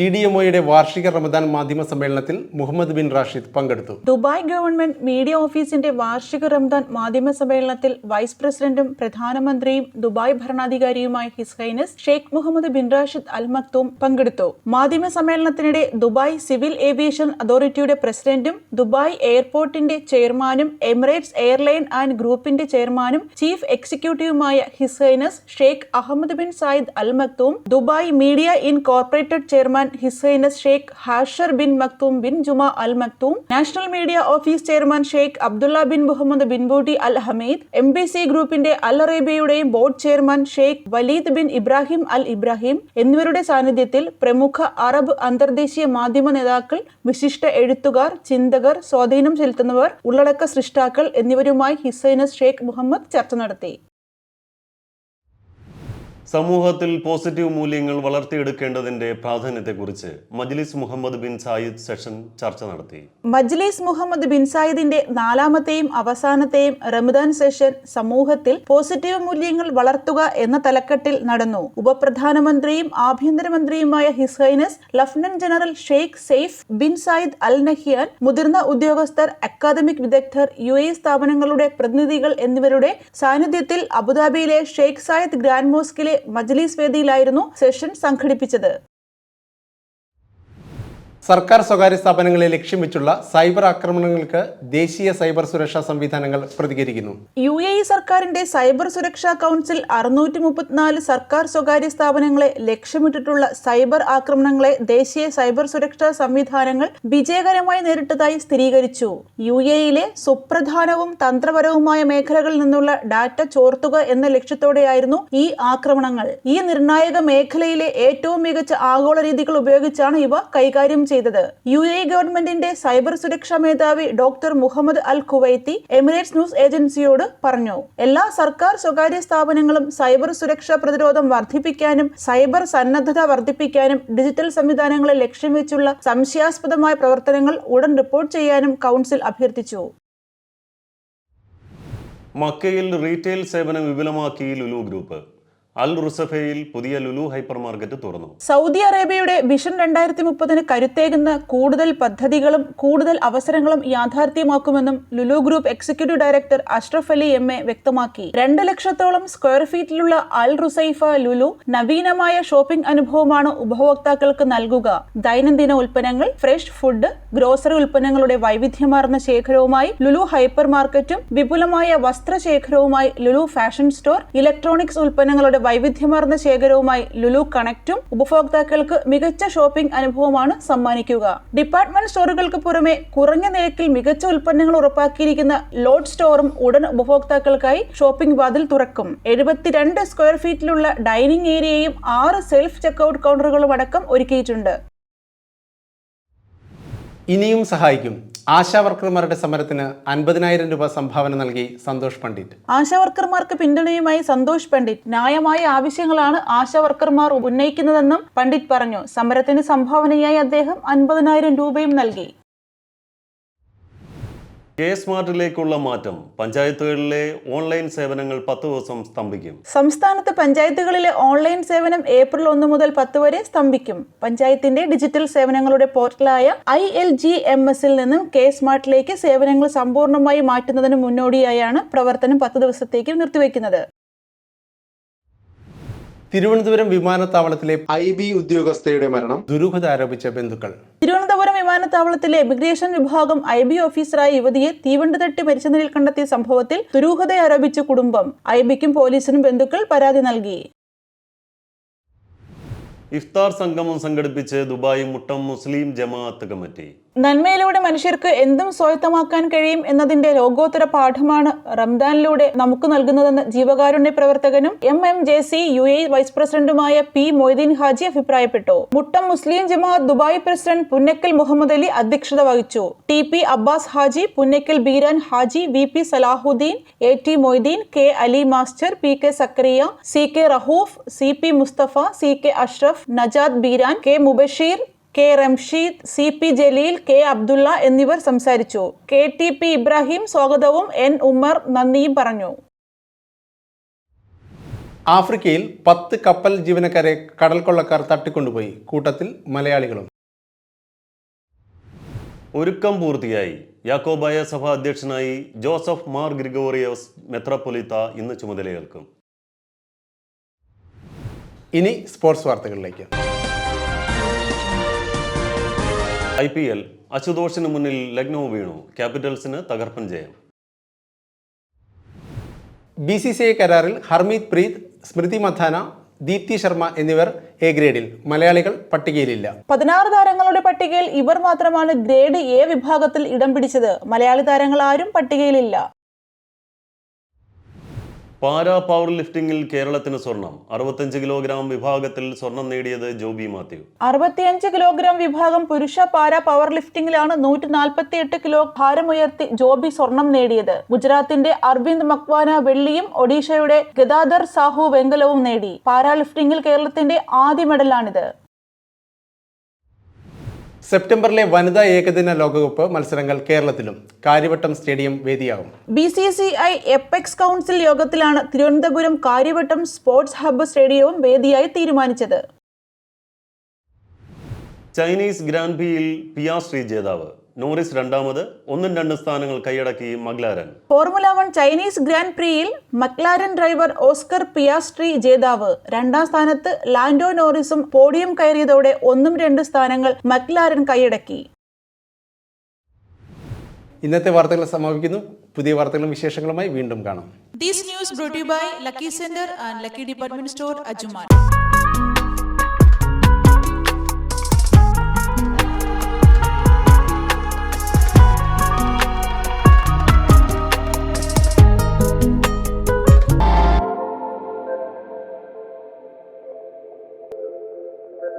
G D M ഒയുടെ വാർഷിക റമദാൻ മാധ്യമ സമ്മേളനത്തിൽ മുഹമ്മദ് ബിൻ റാഷിദ് പങ്കെടുത്തു. ദുബായ് ഗവൺമെന്റ് മീഡിയ ഓഫീസിന്റെ വാർഷിക റമദാൻ മാധ്യമ സമ്മേളനത്തിൽ വൈസ് പ്രസിഡന്റും പ്രധാനമന്ത്രിയും Dubai ഭരണാധികാരിയുമായ His Highness Sheikh Mohammed bin Rashid Al Maktoum പങ്കെടുത്തു. മാധ്യമ സമ്മേളനത്തിനിടെ ദുബായ് സിവിൽ ഏവിയേഷൻ അതോറിറ്റിയുടെ പ്രസിഡന്റും ദുബായ് എയർപോർട്ടിന്റെ ചെയർമാനും എമിറേറ്റ്സ് എയർലൈൻ ആൻഡ് ഗ്രൂപ്പിന്റെ ചെയർമാനും chief എക്സിക്യൂട്ടീവുമായ His Highness Sheikh Ahmed bin Saeed Al Maktoum Dubai Media Incorporated chairman His Highness Sheikh Hasher bin Maktoum bin Juma Al Maktoum National Media Office chairman Sheikh Abdullah bin Mohammed bin Butti Al Hamed M B C ഗ്രൂപ്പിന്റെ Al അറേബ്യയുടെയും board chairman Sheikh Waleed bin Ibrahim Al Ibrahim എന്നിവരുടെ സാന്നിധ്യത്തിൽ പ്രമുഖ Arab അന്തർദേശീയ മാധ്യമ നേതാക്കൾ വിശിഷ്ട എഴുത്തുകാർ ചിന്തകർ സ്വാധീനം ചെലുത്തുന്നവർ ഉള്ളടക്ക സൃഷ്ടാക്കൾ എന്നിവരുമായി ഹിസൈനസ് ഷെയ്ഖ് മുഹമ്മദ് ചർച്ച നടത്തി. സമൂഹത്തിൽ പോസിറ്റീവ് മൂല്യങ്ങൾ വളർത്തിയെടുക്കേണ്ടതിന്റെ പ്രാധാന്യത്തെക്കുറിച്ച് മജ്ലിസ് മുഹമ്മദ് ബിൻ സായിദ് സെഷൻ ചർച്ച നടത്തി. മജ്ലിസ് മുഹമ്മദ് ബിൻ സായിദിന്റെ നാലാമത്തെയും അവസാനത്തെയും റമദാൻ സെഷൻ സമൂഹത്തിൽ പോസിറ്റീവ് മൂല്യങ്ങൾ വളർത്തുക എന്ന തലക്കെട്ടിൽ നടന്നു. ഉപപ്രധാനമന്ത്രിയും ആഭ്യന്തരമന്ത്രിയുമായ His Highness Lieutenant General Sheikh Saif bin Zayed Al Nahyan മുതിർന്ന ഉദ്യോഗസ്ഥർ അക്കാദമിക് വിദഗ്ധർ യു എ സ്ഥാപനങ്ങളുടെ പ്രതിനിധികൾ എന്നിവരുടെ സാന്നിധ്യത്തിൽ അബുദാബിയിലെ ഷെയ്ഖ് സായിദ് ഗ്രാൻഡ് മോസ്കിലെ മജ്ലിസ് വേദിയിലായിരുന്നു സെഷൻ സംഘടിപ്പിച്ചത്. സർക്കാർ സ്വകാര്യ സ്ഥാപനങ്ങളെ ലക്ഷ്യം വെച്ചുള്ള സൈബർ ആക്രമണങ്ങൾക്ക് ദേശീയ സൈബർ സുരക്ഷാ സംവിധാനങ്ങൾ പ്രതികരിക്കുന്നു. യു എ ഇ സർക്കാരിന്റെ സൈബർ സുരക്ഷാ കൗൺസിൽ അറുന്നൂറ്റി മുപ്പത്തിനാല് സർക്കാർ സ്വകാര്യ സ്ഥാപനങ്ങളെ ലക്ഷ്യമിട്ടിട്ടുള്ള സൈബർ ആക്രമണങ്ങളെ ദേശീയ സൈബർ സുരക്ഷാ സംവിധാനങ്ങൾ വിജയകരമായി നേരിട്ടതായി സ്ഥിരീകരിച്ചു. യു എയിലെ സുപ്രധാനവും തന്ത്രപരവുമായ മേഖലകളിൽ നിന്നുള്ള ഡാറ്റ ചോർത്തുക എന്ന ലക്ഷ്യത്തോടെയായിരുന്നു ഈ ആക്രമണങ്ങൾ. ഈ നിർണായക മേഖലയിലെ ഏറ്റവും മികച്ച ആഗോള രീതികൾ ഉപയോഗിച്ചാണ് ഇവ കൈകാര്യം ചെയ്തത്. യു എ ഗവൺമെന്റിന്റെ സൈബർ സുരക്ഷാ മേധാവി doctor Mohamed Al Kuwaiti Emirates News ഏജൻസിയോട് പറഞ്ഞു. എല്ലാ സർക്കാർ സ്വകാര്യ സ്ഥാപനങ്ങളും സൈബർ സുരക്ഷാ പ്രതിരോധം വർദ്ധിപ്പിക്കാനും സൈബർ സന്നദ്ധത വർദ്ധിപ്പിക്കാനും ഡിജിറ്റൽ സംവിധാനങ്ങളെ ലക്ഷ്യം വെച്ചുള്ള സംശയാസ്പദമായ പ്രവർത്തനങ്ങൾ ഉടൻ റിപ്പോർട്ട് ചെയ്യാനും കൗൺസിൽ അഭ്യർത്ഥിച്ചു. മക്കയിൽ റീറ്റെയിൽ സേവനം വിപുലമാക്കി ലുലു ഗ്രൂപ്പ്. അൽ റുസഫയിൽ പുതിയ ലുലു ഹൈപ്പർ മാർക്കറ്റ് തുറന്നു. സൗദി അറേബ്യയുടെ വിഷൻ രണ്ടായിരത്തി മുപ്പതിന് കരുത്തേകുന്ന കൂടുതൽ പദ്ധതികളും കൂടുതൽ അവസരങ്ങളും യാഥാർത്ഥ്യമാക്കുമെന്നും Lulu group executive director Ashraf Ali M A വ്യക്തമാക്കി. രണ്ട് ലക്ഷത്തോളം സ്ക്വയർ ഫീറ്റിലുള്ള അൽ റുസൈഫ ലുലു നവീനമായ ഷോപ്പിംഗ് അനുഭവമാണ് ഉപഭോക്താക്കൾക്ക് നൽകുക. ദൈനംദിന ഉൽപ്പന്നങ്ങൾ ഫ്രഷ് ഫുഡ് ഗ്രോസറി ഉൽപ്പന്നങ്ങളുടെ വൈവിധ്യമാർന്ന ശേഖരവുമായി ലുലു ഹൈപ്പർ മാർക്കറ്റും വിപുലമായ വസ്ത്രശേഖരവുമായി ലുലു ഫാഷൻ സ്റ്റോർ ഇലക്ട്രോണിക്സ് ഉൽപ്പന്നങ്ങളുടെ വൈവിധ്യമാർന്ന ശേഖരവുമായി ലുലു കണക്റ്റും ഉപഭോക്താക്കൾക്ക് മികച്ച ഷോപ്പിംഗ് അനുഭവമാണ് സമ്മാനിക്കുക. ഡിപ്പാർട്ട്മെന്റ് സ്റ്റോറുകൾക്ക് പുറമെ കുറഞ്ഞ നിരക്കിൽ മികച്ച ഉൽപ്പന്നങ്ങൾ ഉറപ്പാക്കിയിരിക്കുന്ന ലോഡ് സ്റ്റോറും ഉടൻ ഉപഭോക്താക്കൾക്കായി ഷോപ്പിംഗ് വാതിൽ തുറക്കും. എഴുപത്തിരണ്ട് സ്ക്വയർ ഫീറ്റിലുള്ള ഡൈനിങ് ഏരിയയും ആറ് സെൽഫ് ചെക്കൗട്ട് കൗണ്ടറുകളും അടക്കം ഒരുക്കിയിട്ടുണ്ട്. ഇനിയും സഹായിക്കും. ആശാ വർക്കർമാരുടെ സമരത്തിന് അൻപതിനായിരം രൂപ സംഭാവന നൽകി സന്തോഷ് പണ്ഡിറ്റ്. ആശാവർക്കർമാർക്ക് പിന്തുണയുമായി സന്തോഷ് പണ്ഡിറ്റ്. ന്യായമായ ആവശ്യങ്ങളാണ് ആശാവർക്കർമാർ ഉന്നയിക്കുന്നതെന്നും പണ്ഡിറ്റ് പറഞ്ഞു. സമരത്തിന് സംഭാവനയായി അദ്ദേഹം അൻപതിനായിരം രൂപയും നൽകി. കെ സ്മാർട്ടിലേക്കുള്ള മാറ്റം പഞ്ചായത്തുകളിലെ ഓൺലൈൻ സേവനങ്ങൾ പത്ത് ദിവസം സ്തംഭിക്കും. സംസ്ഥാനത്ത് പഞ്ചായത്തുകളിലെ ഓൺലൈൻ സേവനം ഏപ്രിൽ ഒന്ന് മുതൽ പത്ത് വരെ സ്തംഭിക്കും. പഞ്ചായത്തിന്റെ ഡിജിറ്റൽ സേവനങ്ങളുടെ പോർട്ടലായ ഐ എൽ ജി എം എസിൽ നിന്നും കെ സ്മാർട്ടിലേക്ക് സേവനങ്ങൾ സമ്പൂർണമായി മാറ്റുന്നതിന് മുന്നോടിയായാണ് പ്രവർത്തനം പത്ത് ദിവസത്തേക്ക് നിർത്തിവെക്കുന്നത്. തിരുവനന്തപുരം വിമാനത്താവളത്തിലെ ഐ ബി ഉദ്യോഗസ്ഥയുടെ മരണം ദുരൂഹത ആരോപിച്ച ബന്ധുക്കൾ. വിമാനത്താവളത്തിലെ ഇമിഗ്രേഷൻ വിഭാഗം ഐ ബി ഓഫീസറായ യുവതിയെ തീവണ്ടി തട്ടി മരിച്ച നിലയിൽ കണ്ടെത്തിയ സംഭവത്തിൽ ദുരൂഹത ആരോപിച്ച കുടുംബം ഐ ബിക്കും പോലീസിനും ബന്ധുക്കൾ പരാതി നൽകി. ഇഫ്താർ സംഗമം സംഘടിപ്പിച്ച് Dubai Muttom Muslim Jamaat committee. നന്മയിലൂടെ മനുഷ്യർക്ക് എന്തും സ്വായത്തമാക്കാൻ കഴിയും എന്നതിന്റെ ലോകോത്തര പാഠമാണ് റംദാനിലൂടെ നമുക്ക് നൽകുന്നതെന്ന് ജീവകാരുണ്യ പ്രവർത്തകനും M M J C U A vice പ്രസിഡന്റുമായ പി മൊയ്തീൻ ഹാജി അഭിപ്രായപ്പെട്ടു. Muttom Muslim Jamaat Dubai president Punnakkal Muhammad Ali അധ്യക്ഷത വഹിച്ചു. T P Abbas Haji Punnakkal Beeran Haji V P Salahuddin A T Moideen K Ali master P K Zakariya C K Rahoof C P Mustafa C K Ashraf Najad Beeran K Mubasheer K Ramsheed C P Jaleel K Abdulla എന്നിവർ സംസാരിച്ചു. K T P Ibrahim സ്വാഗതവും N Ummer നന്ദിയും പറഞ്ഞു. ആഫ്രിക്കയിൽ പത്ത് കപ്പൽ ജീവനക്കാരെ കടൽ കൊള്ളക്കാർ തട്ടിക്കൊണ്ടുപോയി. കൂട്ടത്തിൽ മലയാളികളും. ഒരുക്കം പൂർത്തിയായി. യാക്കോബായ സഭ അധ്യക്ഷനായി ജോസഫ് മാർ ഗ്രിഗോറിയോസ് മെത്രാപ്പൊലിത്ത ഇന്ന് ചുമതലയേൽക്കും. ഇനി സ്പോർട്സ് വാർത്തകളിലേക്ക്. ഐ പി എൽ അശുതോഷിന് മുന്നിൽ ലക്നൗ വീണു. ക്യാപിറ്റൽസിന് തകർപ്പൻ ജയം. ബി സി സി ഐ കരാറിൽ ഹർമീത് പ്രീത് സ്മൃതി മഥാന ദീപ്തി ശർമ്മ എന്നിവർ എ ഗ്രേഡിൽ. മലയാളികൾ പട്ടികയിലില്ല. പതിനാറ് താരങ്ങളുടെ പട്ടികയിൽ ഇവർ മാത്രമാണ് ഗ്രേഡ് എ വിഭാഗത്തിൽ ഇടം പിടിച്ചത്. മലയാളി താരങ്ങൾ ആരും പട്ടികയിലില്ല. പാരാ പവർ ലിഫ്റ്റിംഗിൽ കേരളത്തിന് സ്വർണം. അറുപത്തഞ്ച് കിലോഗ്രാം വിഭാഗത്തിൽ സ്വർണം നേടിയത് ജോബി മാത്യു. അറുപത്തിയഞ്ച് കിലോഗ്രാം വിഭാഗം പുരുഷ പാരാ പവർ ലിഫ്റ്റിംഗിലാണ് നൂറ്റി നാൽപ്പത്തി എട്ട് കിലോ ഭാരമുയർത്തി ജോബി സ്വർണം നേടിയത്. ഗുജറാത്തിന്റെ അർവിന്ദ് മക്വാന വെള്ളിയും ഒഡീഷയുടെ ഗദാധർ സാഹു വെങ്കലവും നേടി. പാരാ ലിഫ്റ്റിംഗിൽ കേരളത്തിന്റെ ആദ്യ മെഡലാണിത്. സെപ്റ്റംബറിലെ വനിതാ ഏകദിന ലോകകപ്പ് മത്സരങ്ങൾ കേരളത്തിലും Karyavattom stadium വേദിയാകും. B C C I apex council യോഗത്തിലാണ് തിരുവനന്തപുരം കാര്യവട്ടം സ്പോർട്സ് ഹബ്ബ് സ്റ്റേഡിയവും വേദിയായി തീരുമാനിച്ചത്. ചൈനീസ് ഗ്രാൻഡ് പിയിൽ പിയാശ്രീ ജേതാവ് നോറിസ് രണ്ടാമത് ഒന്നും രണ്ട് സ്ഥാനങ്ങൾ കൈയടക്കി McLaren Formula One Chinese Grand പ്രീയിൽ McLaren driver Oscar Piastri ജേതാവ്. രണ്ടാം സ്ഥാനത്ത് ലാൻഡോ നോറിസും പോഡിയം കയറിയതോടെ ഒന്നും രണ്ട് സ്ഥാനങ്ങൾ മക്ലാരൻ കൈയടക്കി. ഇന്നത്തെ വാർത്തകൾ സമാപിക്കുന്നു. പുതിയ വാർത്തകളും വിശേഷങ്ങളുമായി വീണ്ടും കാണാം. These news brought by Lucky Centre and Lucky Department Store Department Store, Ajuman.